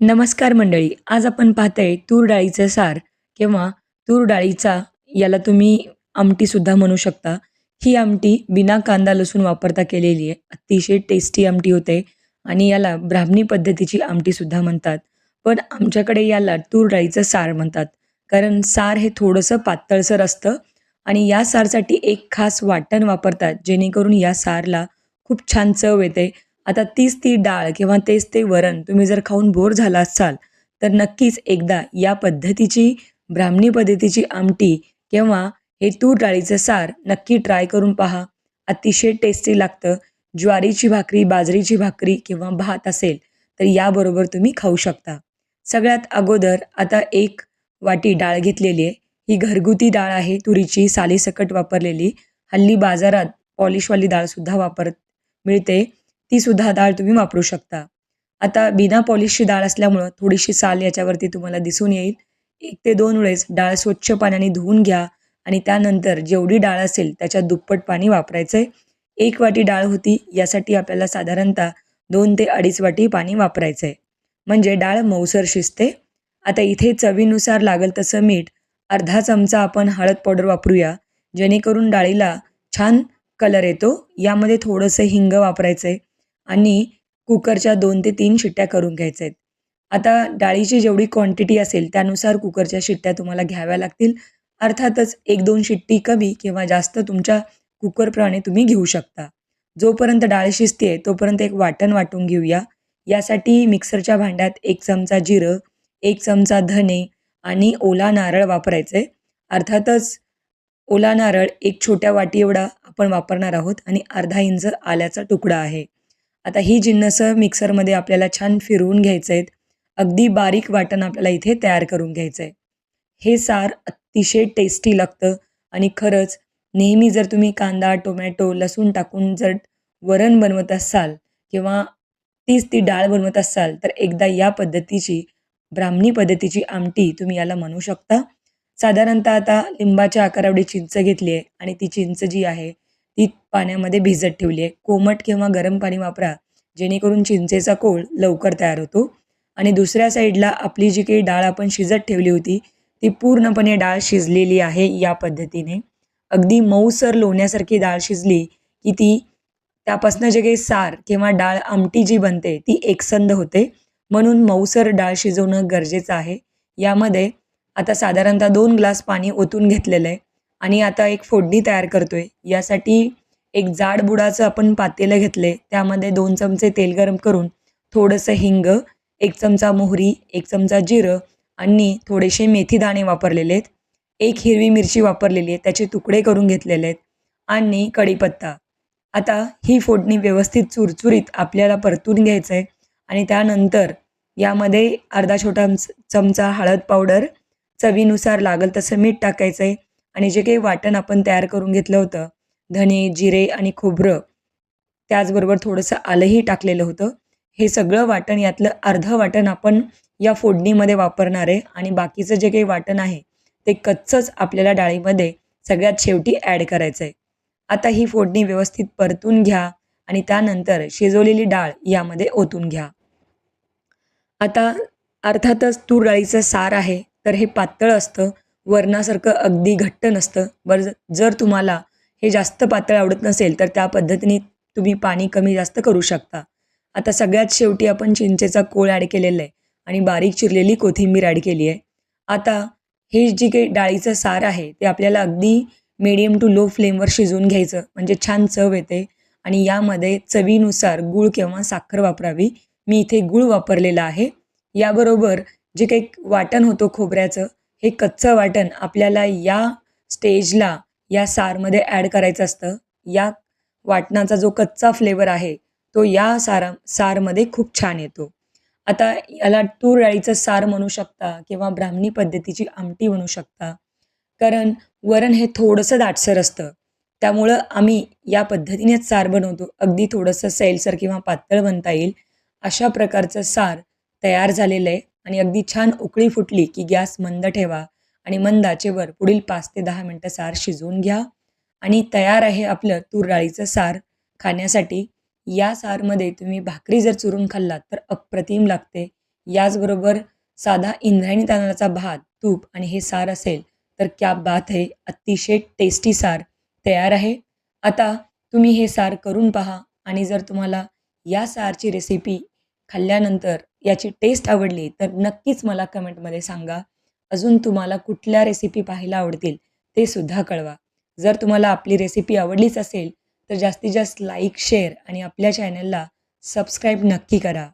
नमस्कार मंडळी आज आपण पाहतोय तूर डाळीचं सार किंवा तूर डाळीचा याला तुम्ही आमटीसुद्धा म्हणू शकता. ही आमटी बिना कांदा लसूण वापरता केलेली आहे. अतिशय टेस्टी आमटी होते आणि याला ब्राह्मणी पद्धतीची आमटीसुद्धा म्हणतात. पण आमच्याकडे याला तूर डाळीचं सार म्हणतात. कारण सार हे थोडंसं पातळसर असतं आणि या सारसाठी एक खास वाटण वापरतात जेणेकरून या सारला खूप छान चव येते आता तीच ती डाळ किंवा तेच ते वरण तुम्ही जर खाऊन बोर झाला असाल तर नक्कीच एकदा या पद्धतीची ब्राह्मणी पद्धतीची आमटी किंवा हे तूर डाळीचं सार नक्की ट्राय करून पहा. अतिशय टेस्टी लागतं. ज्वारीची भाकरी बाजरीची भाकरी किंवा भात असेल तर याबरोबर तुम्ही खाऊ शकता. सगळ्यात अगोदर आता एक वाटी डाळ घेतलेली आहे. ही घरगुती डाळ आहे. तुरीची सालीसकट वापरलेली. हल्ली बाजारात पॉलिशवाली डाळसुद्धा वापर मिळते. ती सुद्धा डाळ तुम्ही वापरू शकता. आता बिना पॉलिशची डाळ असल्यामुळं थोडीशी साल याच्यावरती तुम्हाला दिसून येईल. एक ते दोन वेळेस डाळ स्वच्छ पाण्याने धुवून घ्या आणि त्यानंतर जेवढी डाळ असेल त्याच्यात दुप्पट पाणी वापरायचं आहे एक वाटी डाळ होती यासाठी आपल्याला साधारणतः दोन ते अडीच वाटी पाणी वापरायचं आहे म्हणजे डाळ मऊसर शिजते. आता इथे चवीनुसार लागेल तसं मीठ अर्धा चमचा आपण हळद पावडर वापरूया जेणेकरून डाळीला छान कलर येतो. यामध्ये थोडंसं हिंग वापरायचं आहे आणि कुकरच्या दोन ते तीन शिट्ट्या करून घ्यायच्या आहेत आता डाळीची जेवढी क्वांटिटी असेल त्यानुसार कुकरच्या शिट्ट्या तुम्हाला घ्याव्या लागतील. अर्थातच एक दोन शिट्टी कमी किंवा जास्त तुमच्या कुकरप्रमाणे तुम्ही घेऊ शकता. जोपर्यंत डाळ शिजते तोपर्यंत एक वाटण वाटून घेऊया. यासाठी मिक्सरच्या भांड्यात एक चमचा जिरं एक चमचा धने आणि ओला नारळ वापरायचं. आहे अर्थातच ओला नारळ एक छोट्या वाटी एवढा आपण वापरणार आहोत आणि अर्धा इंच आल्याचा तुकडा आहे. आता ही जिन्नसं मिक्सरमध्ये आपल्याला छान फिरवून घ्यायचं आहेत अगदी बारीक वाटण आपल्याला इथे तयार करून घ्यायचं आहे हे सार अतिशय टेस्टी लागतं आणि खरंच नेहमी जर तुम्ही कांदा टोमॅटो लसूण टाकून जर वरण बनवत असाल किंवा तीच ती डाळ बनवत असाल तर एकदा या पद्धतीची ब्राह्मणी पद्धतीची आमटी तुम्ही याला म्हणू शकता. साधारणतः आता लिंबाच्या आकारावडी चिंच घेतली आहे आणि ती चिंच जी आहे ती पाण्यामध्ये भिजत ठेवली आहे. कोमट किंवा गरम पाणी वापरा जेणेकरून चिंचेचा कोळ लवकर तयार होतो. आणि दुसऱ्या साईडला आपली जी काही डाळ आपण शिजत ठेवली होती ती पूर्णपणे डाळ शिजलेली आहे या पद्धतीने. अगदी मऊसर लोण्यासारखी डाळ शिजली की ती त्यापासून जे काही सार किंवा डाळ आमटी जी बनते ती एकसंध होते. म्हणून मऊसर डाळ शिजवणं गरजेचं आहे. यामध्ये आता साधारणतः दोन ग्लास पाणी ओतून घेतलेलं आहे. आणि आता एक फोडणी तयार करतो आहे यासाठी एक जाड बुडाचं आपण पातेलं घेतले त्यामध्ये दोन चमचे तेल गरम करून थोडंसं हिंग एक चमचा मोहरी एक चमचा जिरं आणि थोडेसे मेथी दाणे वापरलेले आहेत. एक हिरवी मिरची वापरलेली आहे. त्याचे तुकडे करून घेतलेले आहेत. आणि कढीपत्ता. आता ही फोडणी व्यवस्थित चुरचुरीत आपल्याला परतून घ्यायचं आहे आणि त्यानंतर यामध्ये अर्धा छोटा चमचा हळद पावडर चवीनुसार लागल तसं मीठ टाकायचं आहे आणि जे काही वाटण आपण तयार करून घेतलं होतं धने जिरे आणि खोबरं त्याचबरोबर थोडंसं आलंही टाकलेलं होतं. हे सगळं वाटण यातलं अर्धं वाटण आपण या फोडणीमध्ये वापरणार आहे आणि बाकीचं जे काही वाटण आहे ते कच्चंच आपल्याला डाळीमध्ये सगळ्यात शेवटी ॲड करायचं आहे आता ही फोडणी व्यवस्थित परतून घ्या आणि त्यानंतर शिजवलेली डाळ यामध्ये ओतून घ्या. आता अर्थातच तूर डाळीचं सार आहे तर हे पातळ असतं. वरणासारखं अगदी घट्ट नसतं. बरं जर तुम्हाला हे जास्त पातळ आवडत नसेल तर त्या पद्धतीने तुम्ही पाणी कमी जास्त करू शकता. आता सगळ्यात शेवटी आपण चिंचेचा कोळ ॲड केलेला आहे आणि बारीक चिरलेली कोथिंबीर ॲड केली आहे. आता हे जी काही डाळीचं सार आहे ते आपल्याला अगदी मिडियम टू लो फ्लेमवर शिजवून घ्यायचं म्हणजे छान चव येते. आणि यामध्ये चवीनुसार गूळ किंवा साखर वापरावी. मी इथे गूळ वापरलेला आहे. याबरोबर जे काही वाटण होतं खोबऱ्याचं हे कच्चं वाटण आपल्याला या स्टेजला या सारमध्ये ॲड करायचं असतं. या वाटणाचा जो कच्चा फ्लेवर आहे तो या सारा सारमध्ये खूप छान येतो. आता याला तूर डाळीचं सार म्हणू शकता किंवा ब्राह्मणी पद्धतीची आमटी म्हणू शकता. कारण वरण हे थोडंसं दाटसर असतं. त्यामुळं आम्ही या पद्धतीनेच सार बनवतो. अगदी थोडंसं सैलसर किंवा पातळ बनता येईल. अशा प्रकारचं सार तयार झालेलं आहे. आणि अगदी छान उकळी फुटली की गॅस मंद ठेवा आणि मंद आचेवर पुढील पाच ते दहा मिनटं सार शिजवून घ्या. आणि तयार आहे आपलं तूर डाळीचं सार खाण्यासाठी. या सारमध्ये तुम्ही भाकरी जर चुरून खाल्लात तर अप्रतिम लागते. याचबरोबर साधा इंद्रायणी तांदळाचा भात तूप आणि हे सार असेल तर क्या बात आहे अतिशय टेस्टी सार तयार आहे. आता तुम्ही हे सार करून पहा आणि जर तुम्हाला या सारची रेसिपी खाल्ल्यानंतर याची टेस्ट आवडली तर नक्कीच मला कमेंटमध्ये सांगा. अजून तुम्हाला कुठल्या रेसिपी पाहायला आवडतील ते सुद्धा कळवा. जर तुम्हाला आपली रेसिपी आवडलीच असेल तर जास्तीत जास्त लाईक शेअर आणि आपल्या चॅनलला सबस्क्राईब नक्की करा.